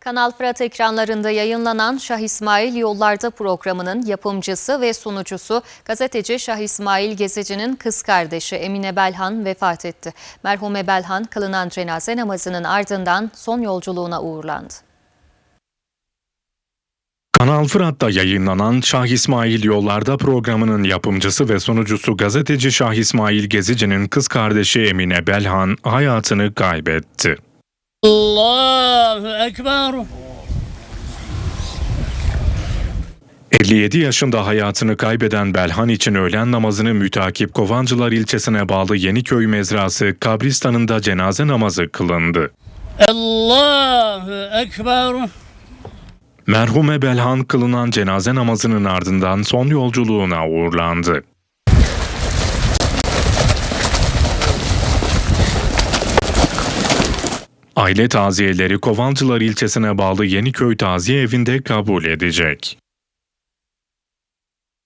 Kanal Fırat ekranlarında yayınlanan Şah İsmail Yollarda programının yapımcısı ve sunucusu gazeteci Şah İsmail Gezici'nin kız kardeşi Emine Belhan vefat etti. Merhume Belhan kılınan cenaze namazının ardından son yolculuğuna uğurlandı. Kanal Fırat'ta yayınlanan Şah İsmail Yollarda programının yapımcısı ve sunucusu gazeteci Şah İsmail Gezici'nin kız kardeşi Emine Belhan hayatını kaybetti. Allahu Ekber. 57 yaşında hayatını kaybeden Belhan için öğlen namazını mütakip Kovancılar ilçesine bağlı Yeniköy mezrası kabristanında cenaze namazı kılındı. Allahu Ekber. Merhume Belhan kılınan cenaze namazının ardından son yolculuğuna uğurlandı. Aile taziyeleri Kovancılar ilçesine bağlı Yeniköy Taziye Evi'nde kabul edecek.